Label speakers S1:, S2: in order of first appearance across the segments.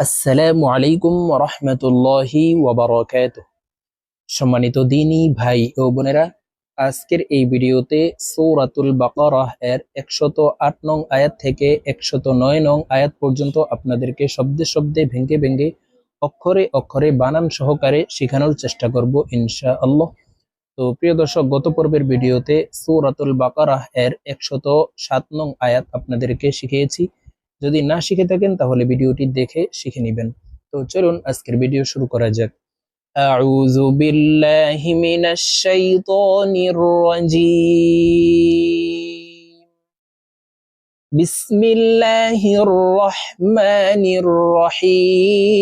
S1: আসসালামু আলাইকুম রহমতুল্লাহি ওয়াবারাকাত সম্মানিত দিনী ভাই ও বোনেরা, আজকের এই ভিডিওতে সৌরাতুল বাকারাহ এর একশত আট নং আয়াত থেকে একশত নয় নং আয়াত পর্যন্ত আপনাদেরকে শব্দে শব্দে ভেঙ্গে ভেঙ্গে অক্ষরে অক্ষরে বানান সহকারে শেখানোর চেষ্টা করব ইনশা আল্লাহ তো প্রিয় দর্শক, গত পর্বের ভিডিওতে সৌরাতুল বাকারাহ এর একশত সাত নং আয়াত আপনাদেরকে শিখিয়েছি। যদি না শিখে থাকেন তাহলে ভিডিওটি দেখে শিখে নেবেন তো চলুন আজকের ভিডিও শুরু করা যাক أعوذ بالله من الشيطان الرجيم بسم الله الرحمن الرحيم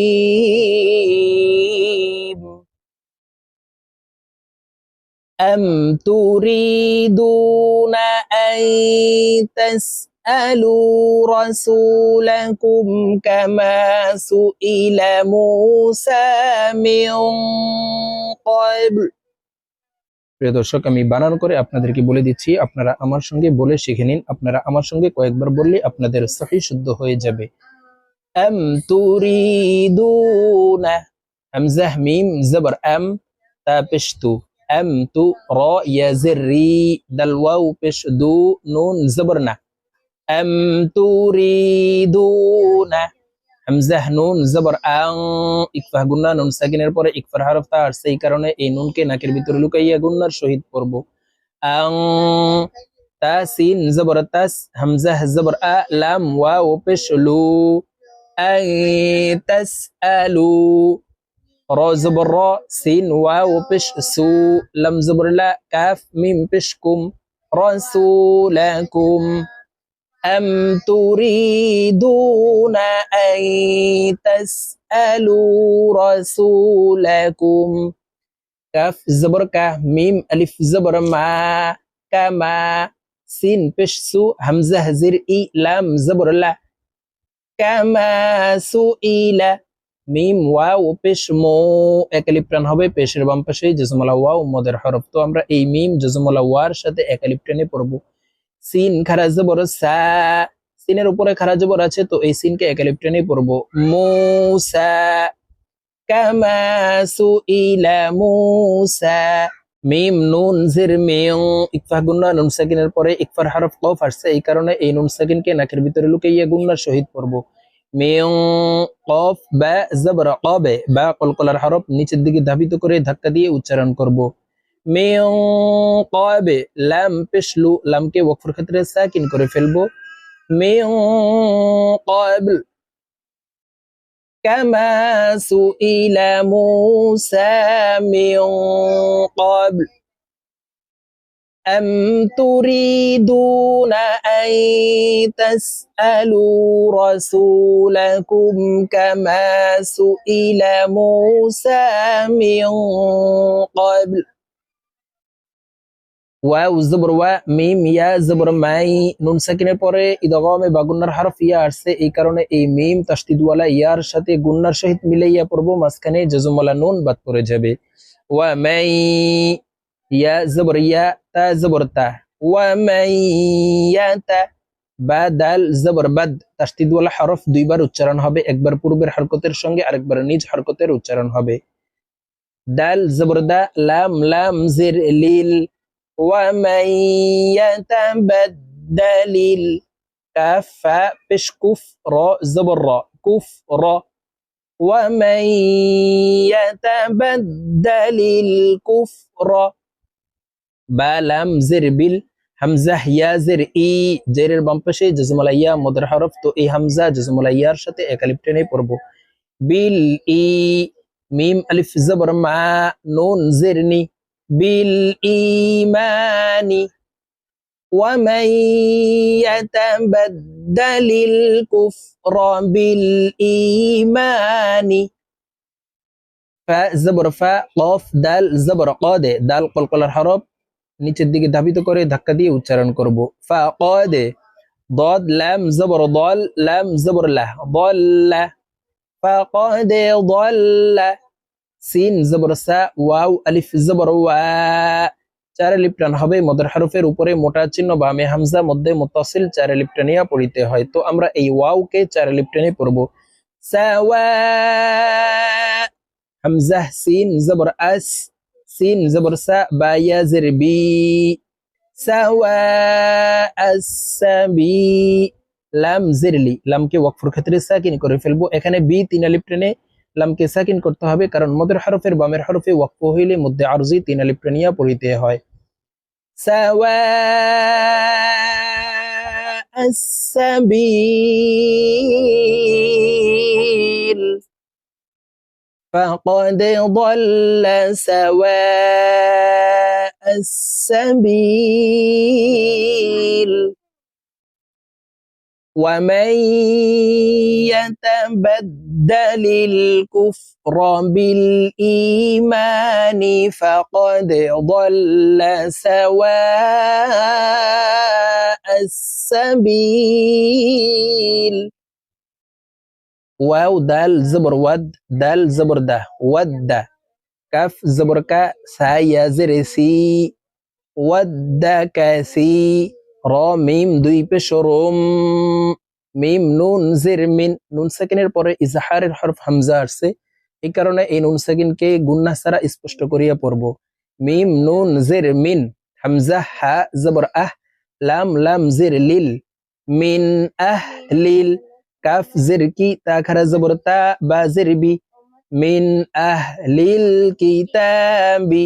S1: أم تريدون أن تسألوا رسولكم كما سئل موسى من قبل প্রিয় দর্শক আমি বানান করে আপনাদেরকে বলে দিচ্ছি আপনারা আমার সঙ্গে বলে শিখে নিন আপনারা আমার সঙ্গে কয়েকবার বললে আপনাদের সহি শুদ্ধ হয়ে যাবে أم تريدون همزة ميم زبر أم تا بشتو أم تو را يا زري دل واو بش دو نون زبرنا أم تريدون হামজা নুন জবর আং ইকফা গুন্না নুন সাকিনের পরে ইকফার হরফ তা আর সেই কারণে এই নুনকে নাকের ভিতরে লুকাইয়া গুন্নার সহিত পড়ব আং তা সিন জবর তাস হামজা জবর আ লাম ওয়াও পেশ লু আই তাস আলু র জবর র সিন ওয়াও পেশ সু লাম জবর লা কাফ মিম পেশ কুম রাসূলাকুম أم تريدون أن تسألوا رسولكم كاف زبر كه ميم ألف زبر ما كما سين بش سو همزة زر إي لام زبر لا كما سئل মিম ওয়াও পেশ মো একালিপ্টান হবে পেশের বাম পাশে জজমলা ওয়াও মদের হরফ তো আমরা এই মিম জজমলা ওয়ার সাথে একালিপ্টানে পড়বো সিন খারা জবর সা। সিনের উপরে খারা জবর আছে, তো এই সিনকে একালিপ্টানে পড়ব। মুসা কামা সুইলা মুসা। মিম নুন জির মিং ইকফা গুন্না নুন সাকিনের পরে ইকফার হরফ কফ আসছে, এই কারণে এই নুন সাকিনকে নাকের ভিতরে লুকাইয়া গুন্নার সহিত পড়ব। মিং কফ, বা, জবর, কবে, বা, কলকলার হরফ নিচের দিকে ধাবিত করে ধাক্কা দিয়ে উচ্চারণ করব। মিং কবে লাম পেশলু লামকে ওয়াকফের ক্ষেত্রে সাকিন করে ফেলবো মিং কবল كما سئل موسى من قبل أم تريدون أن تسألوا رسولكم كما سئل موسى من قبل ওয়াও জবর, ওয়া মিম, ইয়া জবর, মাই, নুন সাকিনের পরে ইদগামে বা গুন্নার হরফ ইয়া আসছে, এই কারণে এই মিম তাসদিদওয়ালা ইয়ার সাথে গুন্নার সহিত মিলাইয়া পড়ব, মাঝখানে জজমওয়ালা নুন বাদ পড়ে যাবে। ওয়া মাই, ইয়া জবর, ইয়া তা জবর ওয়া মাই, ইয়া তা বা দাল জবর, বাদ। তাসদিদওয়ালা হরফ দুইবার উচ্চারণ হবে, একবার পূর্বের হরকতের সঙ্গে আরেকবার নিজ হরকতের উচ্চারণ হবে। দাল জবর দা, লাম লাম, জির, লিল ومن يتبدل الكف بش كفر زبر را كفر ومن يتبدل الكفر بلم زر بال হামজা ইয়া জের ই জেরের বাম পাশে জজমলা ইয়া মদের হরফ তো এই হামজা জজমলা ইয়ার সাথে একালিপ্টেনে পড়ব বিল ই মিম আলিফ জবর মা নুন জেরনি بالإيمان ومن يتبدل الكفر بالإيمان فزبر فا قاف দাল জবর قاده দাল কলকলার হরফ নিচের দিকে ধাবিত করে ধাক্কা দিয়ে উচ্চারণ করব ফা قاده ضاد لام زبر ضال لام زبر له ضل فقد ضل সিন, জবর সা, ওয়াও, আলিফ, জবর ওয়া। চার লিপটান হবে মদের হরফের উপরে মোটা চিহ্ন বামে হামজা, মধ্যে মুতাসিল, চার লিপটানিয়া পড়িতে হয়। তো আমরা এই ওয়াওকে চার লিপটানে পড়ব। হামজাহ সিন, জবর, আস। সিন, জবর, সা, বা, ইয়া, জের, বি। লাম জেরলি লামকে ওয়াকফুর ক্ষেত্রে সাকিন করে ফেলব। এখানে বি, তিন আলিফ টেনে লামকে সাকিন করতে হবে কারণ মদের হরফের বামের হরফে ওয়াকফ হইলে মধ্যে আরজি তিন আলিফ টেনিয়া পড়িতে হয় সাওয়া السبيل فقد ضل سواء السبيل ومن يتبدل الكفر بالإيمان فقد ضل سواء السبيل. واو دال زبر ود دال زبر ده ود كف زبر كا سا يا زر سي. ود كسي র, মিম, দুই পেশ, রোম, মিম, নুন, জের, মিন। নুন সেকেন্ডের পরে ইজাহারের হরফ এই নুন সেকেন্ডকে গুন্না স্পষ্ট করিয়া পড়ব। মিম, নুন, জের, মিন। হামজা, হা, জবর, আহ, লাম লাম, জের, লিল। মিন, আহ, লিল। কাফ, জের, কি, তা, খারা তা, বা, জের, বি। মিন, আহ, লিল কিতাবি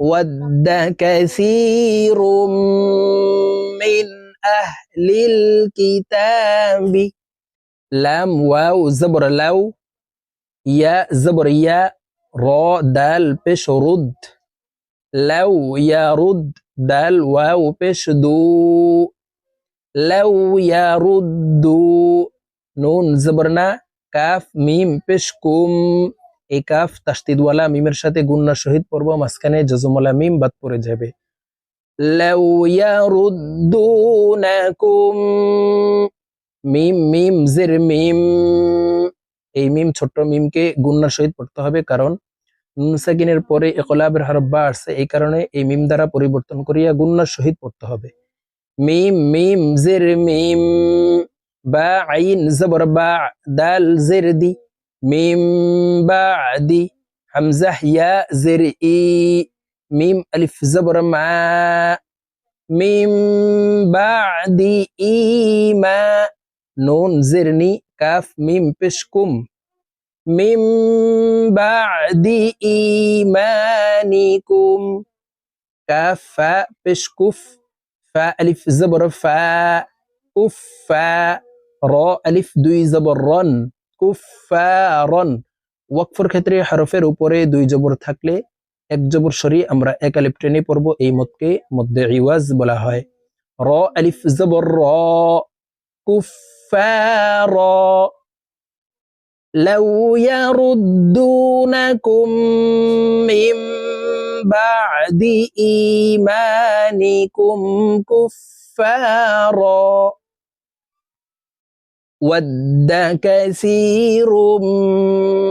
S1: ود كثير من أهل الكتاب لم واو زبر لو يا زبر يا را دال بش رد. لو يرد دال واو بش دو. لو يرد نون زبرنا كاف ميم بشكم এই কাফ তাস্তিদওয়ালা মিমের সাথে গুন্নার শহীদ পর্ব, মাঝখানে জজমলা মিম বাদ পড়ে যাবে। মিম মিম জের মিম। এই মিম ছোট্ট মিমকে গুন্নার সহিত পড়তে হবে, কারণ নুন সাকিনের পরে একলাবের হরফ বা আসছে, এই কারণে এই মিম দ্বারা পরিবর্তন করিয়া গুন্নার সহিত পড়তে হবে। মিম মিম জের মিম, বা আইন জবর বা দাল জের দি মিম বাদি হামজাহ ইয়া জের ই মিম আলিফ জবর মা মিম বাদি ইমা নুন জেরনি কাফ মিম পেশকুম মিম বাদি ইমানিকুম কাফ ফা পেশকুফ ফা আলিফ জবর ফা উফ ফা র আলিফ দুই জবর রন কুফারন ওয়াকফর ক্ষেত্রে হরফের উপরে দুই জবর থাকলে এক জবর সরি আমরা এক আলিফ টেনে পড়ব এই মতকে মধ্যে ইওয়াজ বলা হয় র আলিফ জবর র কুফার لو يردونكم من بعد إيمانكم كفارا ود كثير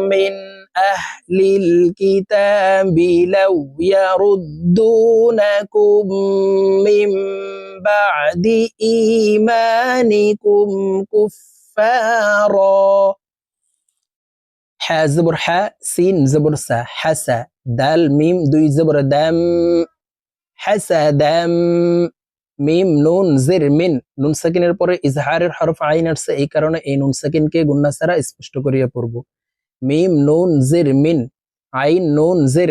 S1: من أهل الكتاب لو يردونكم من بعد إيمانكم كفارا. حا زبر حا سين زبر سا حسا دال ميم دوي زبر دم حسا دم. মিম নুন জের মিন নুন সাকিনের পরে ইজহারের হরফ আইন আসছে এই কারণে এই নুন সাকিনকে গুন্না ছাড়া স্পষ্ট করিয়া পড়ব মিম নুন জের মিন আইন নুন জের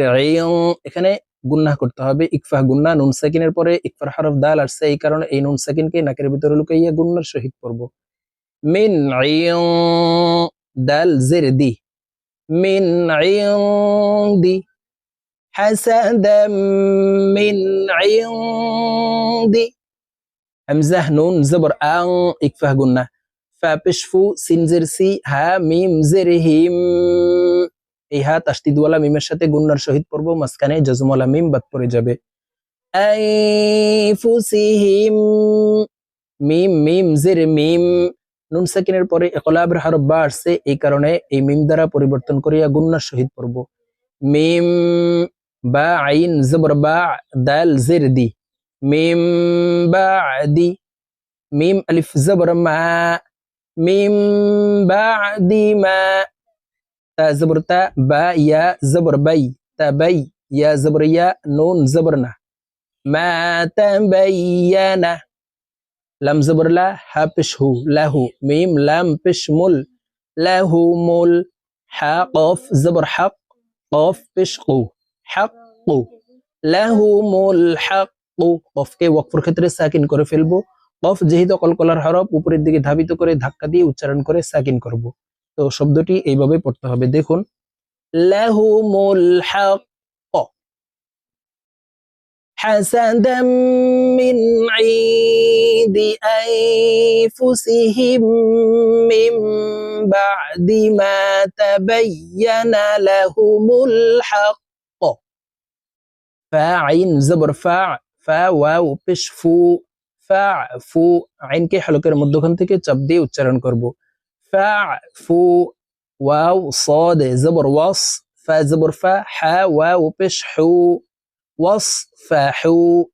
S1: এখানে গুন্না করতে হবে ইকফা গুন্না নুন সাকিনের পরে ইকফার হরফ দাল আসছে এই কারণে এই নুন সাকিনকে নাকের ভিতরে লুকাইয়া গুন্নার সহিত পড়ব মিন দাল জের দি মিন দি হাসাদাম মিন عندي জবর আং ইকফাহ গুন্না ফা পেশফু সিন জের সি হা মিম জের হিম এই হা তাস্তিদওয়ালা মিমের সাথে গুন্নার সহিত পড়ব মাঝখানে জজমওয়ালা মিম বাদ পড়ে যাবে আইফুসিহিম মিম মিম জের মিম নুন সাকিনের পরে একলাবের হরফ বা আসছে এই কারণে এই মিম দ্বারা পরিবর্তন করিয়া গুন্নার সহিত পড়ব মিম বা আইন জবর বা দাল জের দি মিম বাদি মিম আলিফ জবর মা মিম বাদি মা তা জবর তা বা ইয়া জবর বাই তা বাই ইয়া জবর ইয়া নুন জবর না মা তাবাyyana লাম জবর লা হা পেশ হু লাহু মিম লাম পেশ মুল লাহু মুল হা কফ জবর হক কফ পেশ কু হক কু লাহু মুল হক কু কফকে ওয়াকফের ক্ষেত্রে সাকিন করে ফেলবো কফ যেহেতু কলকলার হরফ উপরের দিকে ধাবিত করে ধাক্কা দিয়ে উচ্চারণ করে সাকিন করব তো শব্দটি এইভাবে পড়তে হবে দেখুন লাহু মুল হক حسدا من عند أنفسهم من بعد ما تبين لهم الحق فاعين زبر فاع ফা ওয়াও পেশ ফু ফা ফু আইনকে হলকের মধ্যখান থেকে চাপ দিয়ে উচ্চারণ করব ফা ফু ওয়াও صاد زبر ওয়াস ফা زبر ফা হা ওয়াও পেশ হু واصفحوا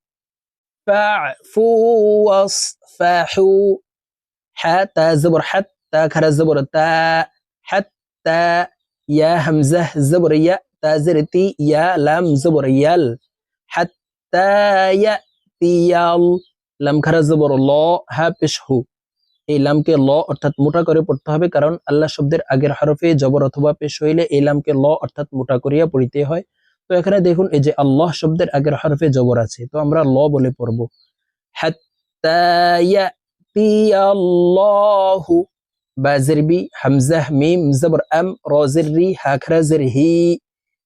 S1: فاعفوا واصفحوا حتى زبر حتى كرا زبر تا حتى يا همزة زبر يا تا زرتي يا لام زبر يل তায়াতিয়াল। লাম খারাজ জবর ল হা পেশ হু এই লামকে ল অর্থাৎ মোটা করে পড়তে হবে কারণ আল্লাহ শব্দের আগের হরফে জবর অথবা পেশ হইলে এই লামকে ল অর্থাৎ মোটা করিয়া পড়িতে হয়। তো এখানে দেখুন, এই যে আল্লাহ শব্দের আগের হরফে জবর আছে, তো আমরা ল বলে পড়ব। বাজিরবি হামজাহ, মিম, জবর, আম, রি হাখরাজির হি।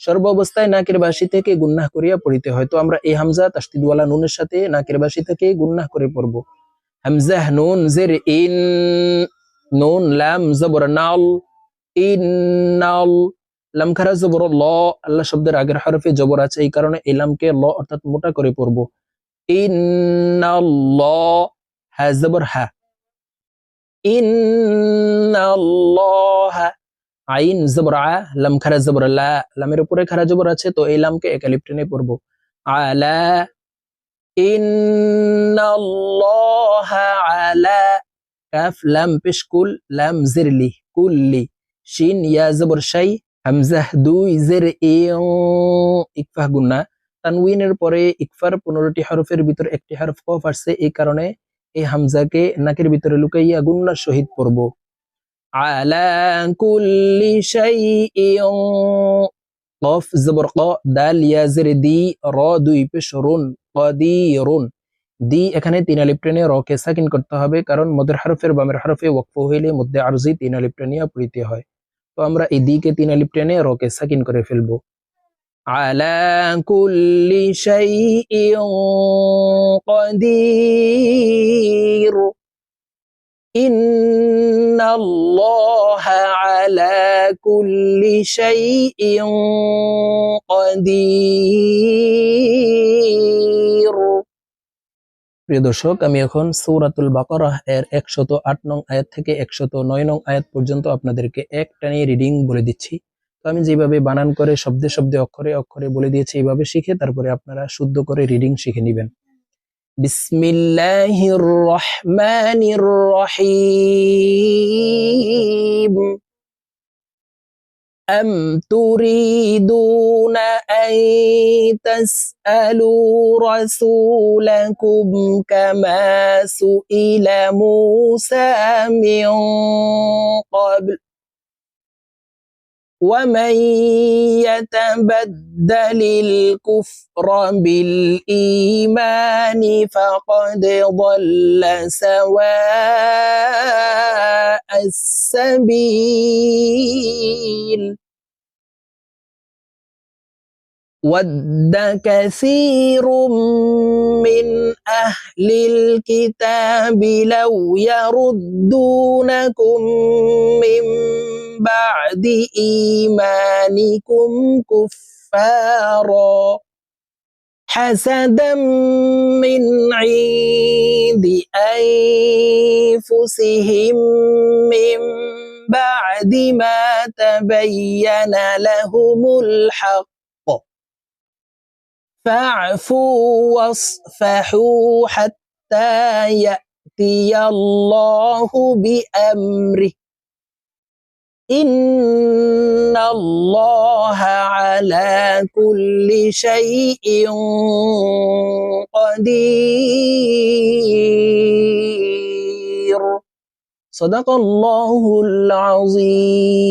S1: সর্ব অবস্থায় নাকের বাসি থেকে গুন্নাহ করিয়া পড়িতে হয়। তো আমরা এই হামজা তাসদিদওয়ালা নুনের সাথে নাকের বাসি থেকে গুন্নাহ করে পড়ব। হামজাহ নুন জের ইন, নুন লাম জবর নাল ইন্নাল লাম খারা জবর ল, আল্লাহ শব্দের আগের হরফে জবর আছে, এই কারণে এই লামকে ল অর্থাৎ মোটা করে পড়ব। পড়ব ল, হা জবর হা। ইন্নাল্লাহ আইন জবর আ লাম খারা জবর লা লামের উপরে খারা জবর আছে, তো এই লামকে একালিপ টেনে পড়ব। আলা শিন, ইয়া দুই জের ইকফাহ গুন্না। তানউইনের পরে ইকফার পনেরোটি হরফের ভিতর একটি হরফ কফ আসছে, এই কারণে এই হামজাকে নাকের ভিতরে লুকাইয়া গুন্নার সহিত পড়ব। আলা কুল্লি শাইইন কফ জবর ক দাল ইয়া জের দি র দুই পেশ রুন কদিরুন দি এখানে তিন আলিপ টেনে রকে সাকিন করতে হবে কারণ মদের হরফের বামের হরফে ওয়াকফ হইলে মধ্যে আরজি তিন আলিপ টেনিয়া পড়িতে হয় তো আমরা এই দিকে তিন আলিপ টেনে রকে সাকিন করে ফেলবো আলা কুল্লি শাইইন قدير إن الله على كل شيء قدير প্রিয় দর্শক আমি এখন সৌরাতুল বাকারাহ এর একশত আট নং আয়াত থেকে একশত নয় নং আয়াত পর্যন্ত আপনাদেরকে এক টানিয়ে রিডিং বলে দিচ্ছি তো আমি যেভাবে বানান করে শব্দে শব্দে অক্ষরে অক্ষরে বলে দিয়েছি এইভাবে শিখে তারপরে আপনারা শুদ্ধ করে রিডিং শিখে নেবেন بسم الله الرحمن الرحيم أم تريدون أن تسألوا رسولكم كما سئل موسى من قبل ومن يتبدل الكفر بالإيمان فقد ضل سواء السبيل ود كثير من أهل الكتاب لو يردونكم من بعد إيمانكم كفارا حسدا من عند أنفسهم من بعد ما تبين لهم الحق فاعفوا واصفحوا حتى يأتي الله بأمره. إن الله على كل شيء قدير. صدق الله العظيم.